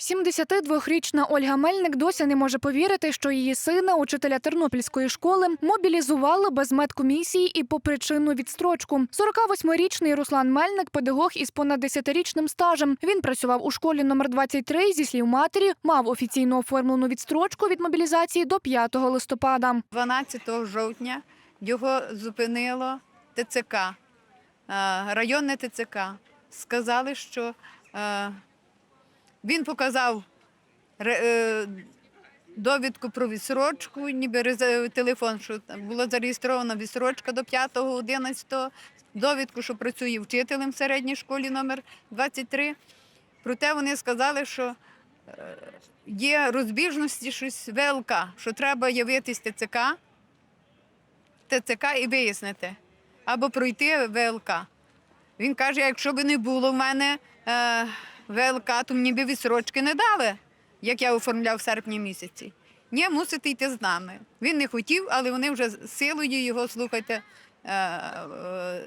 72-річна Ольга Мельник досі не може повірити, що її сина, учителя Тернопільської школи, мобілізували без медкомісії і по причину відстрочку. 48-річний Руслан Мельник, педагог із понад 10-річним стажем. Він працював у школі номер 23, зі слів матері, мав офіційно оформлену відстрочку від мобілізації до 5 листопада. 12 жовтня його зупинило ТЦК, е, районне ТЦК. Сказали, що е, він показав е, довідку про відсрочку, ніби телефон, що була зареєстрована відсрочка до 5-11, довідку, що працює вчителем в середній школі номер 23. Проте вони сказали, що е, є розбіжності щось ВЛК, що треба явитись ТЦК, ТЦК і вияснити, або пройти ВЛК. Він каже, якщо б не було в мене е, ВЛК, то мені б відсрочки не дали, як я оформляв в серпні місяці. Ні, мусите йти з нами. Він не хотів, але вони вже силою його, слухайте, е, е,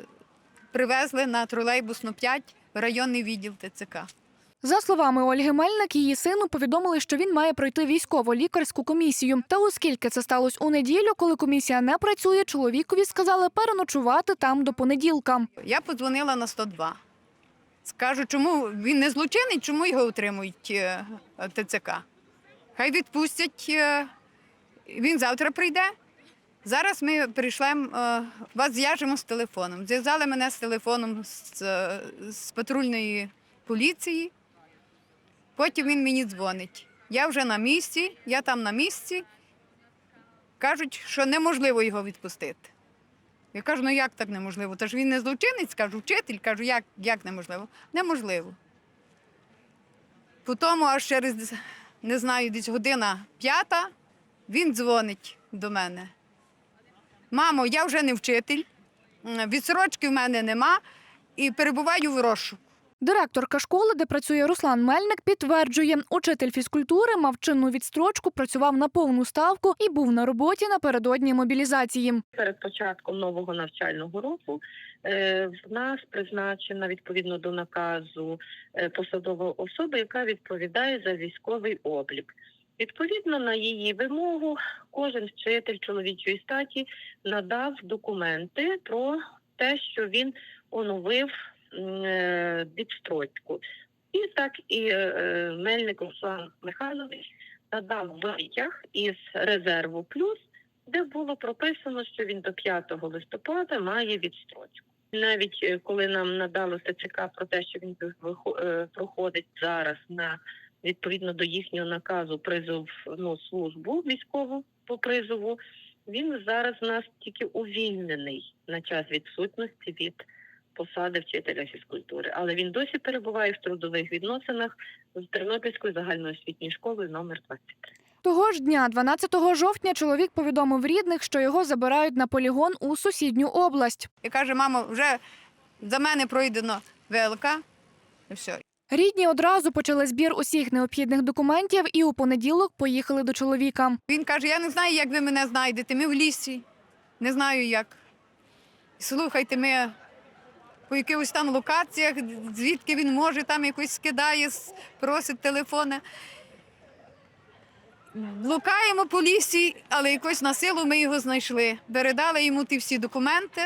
привезли на тролейбусну 5 в районний відділ ТЦК. За словами Ольги Мельник, її сину повідомили, що він має пройти військово-лікарську комісію. Та оскільки це сталося у неділю, коли комісія не працює, чоловікові сказали переночувати там до понеділка. Я подзвонила на 102. Скажу, чому він не злочинний, чому його утримують е, ТЦК. Хай відпустять, е, він завтра прийде. Зараз ми прийшлемо, е, вас зв'яжемо з телефоном. Зв'язали мене з телефоном з, з патрульної поліції. Потім він мені дзвонить. Я вже на місці, я там на місці. Кажуть, що неможливо його відпустити. Я кажу, ну як так неможливо? Та ж він не злочинець, кажу, вчитель, кажу, як, як неможливо? Неможливо. Потім аж через, не знаю, десь година п'ята, він дзвонить до мене. Мамо, я вже не вчитель, відсрочки в мене нема і перебуваю в розшуку. Директорка школи, де працює Руслан Мельник, підтверджує, учитель фізкультури мав чинну відстрочку, працював на повну ставку і був на роботі напередодні мобілізації. перед початком нового навчального року е, в нас призначена відповідно до наказу е, посадова особа, яка відповідає за військовий облік. Відповідно на її вимогу, кожен вчитель чоловічої статі надав документи про те, що він оновив м, е. І так і е, Мельник Руслан Михайлович надав витяг із резерву плюс де було прописано, що він до 5 листопада має відстрочку. Навіть е, коли нам надало ТЦК про те, що він проходить зараз на відповідно до їхнього наказу призов ну, службу військову по призову, він зараз у нас тільки увільнений на час відсутності від посади вчителя фізкультури. Але він досі перебуває в трудових відносинах з Тернопільською загальноосвітньою школою номер 23. Того ж дня, 12 жовтня, чоловік повідомив рідних, що його забирають на полігон у сусідню область. І каже, мамо, вже за мене пройдено ВЛК. І все. Рідні одразу почали збір усіх необхідних документів і у понеділок поїхали до чоловіка. Він каже: я не знаю, як ви мене знайдете. Ми в лісі. Не знаю як. Слухайте, ми по якихось там локаціях, звідки він може, там якось скидає, просить телефони. Блукаємо по лісі, але якось на силу ми його знайшли. Передали йому ті всі документи.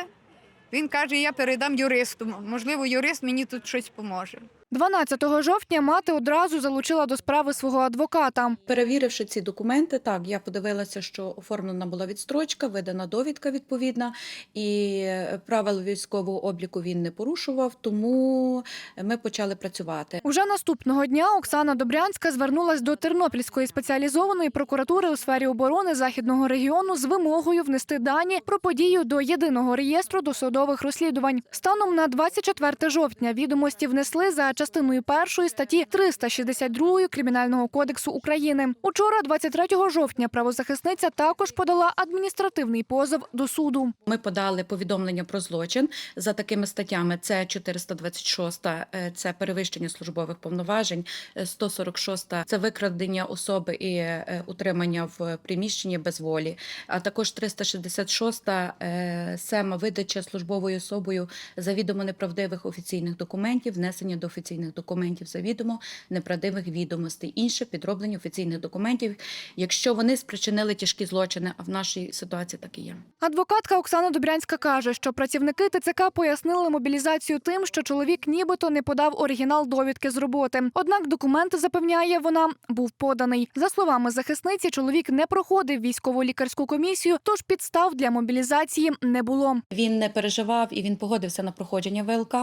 Він каже, я передам юристу. Можливо, юрист мені тут щось поможе. 12 жовтня мати одразу залучила до справи свого адвоката. Перевіривши ці документи, так я подивилася, що оформлена була відстрочка, видана довідка відповідна, і правил військового обліку він не порушував, тому ми почали працювати. Уже наступного дня Оксана Добрянська звернулась до Тернопільської спеціалізованої прокуратури у сфері оборони західного регіону з вимогою внести дані про подію до єдиного реєстру досудових розслідувань. Станом на 24 жовтня відомості внесли за частиною першої статті 362 Кримінального кодексу України. Учора, 23 жовтня, правозахисниця також подала адміністративний позов до суду. Ми подали повідомлення про злочин за такими статтями: це 426 е, це перевищення службових повноважень, е, 146 це викрадення особи і е, утримання в приміщенні без волі, а також 366 е, сема видача службовою особою завідомо неправдивих офіційних документів, внесення до офіційного офіційних документів, завідомо неправдивих відомостей, інше підроблення офіційних документів, якщо вони спричинили тяжкі злочини. А в нашій ситуації так і є. Адвокатка Оксана Добрянська каже, що працівники ТЦК пояснили мобілізацію тим, що чоловік нібито не подав оригінал довідки з роботи. Однак документ запевняє вона був поданий. За словами захисниці, чоловік не проходив військово лікарську комісію, тож підстав для мобілізації не було. Він не переживав і він погодився на проходження ВЛК,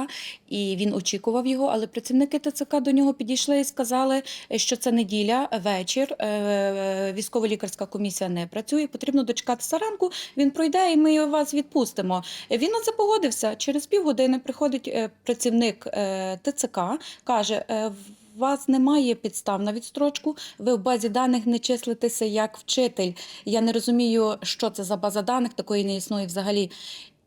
і він очікував його. Але працівники ТЦК до нього підійшли і сказали, що це неділя, вечір. е, Військово-лікарська комісія не працює. Потрібно дочекатися ранку. Він пройде, і ми вас відпустимо. Він на це погодився. Через півгодини приходить е, працівник е, ТЦК, каже. е, «В вас немає підстав на відстрочку. Ви в базі даних не числитеся як вчитель. Я не розумію, що це за база даних, такої не існує взагалі.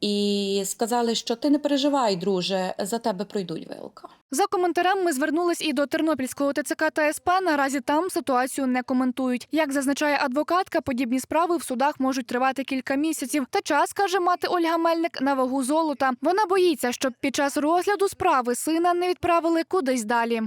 І сказали, що ти не переживай, друже, за тебе пройдуть ВЛК. За коментарем ми звернулись і до Тернопільського ТЦК та СП. Наразі там ситуацію не коментують. Як зазначає адвокатка, подібні справи в судах можуть тривати кілька місяців. Та час каже мати Ольга Мельник на вагу золота. Вона боїться, щоб під час розгляду справи сина не відправили кудись далі.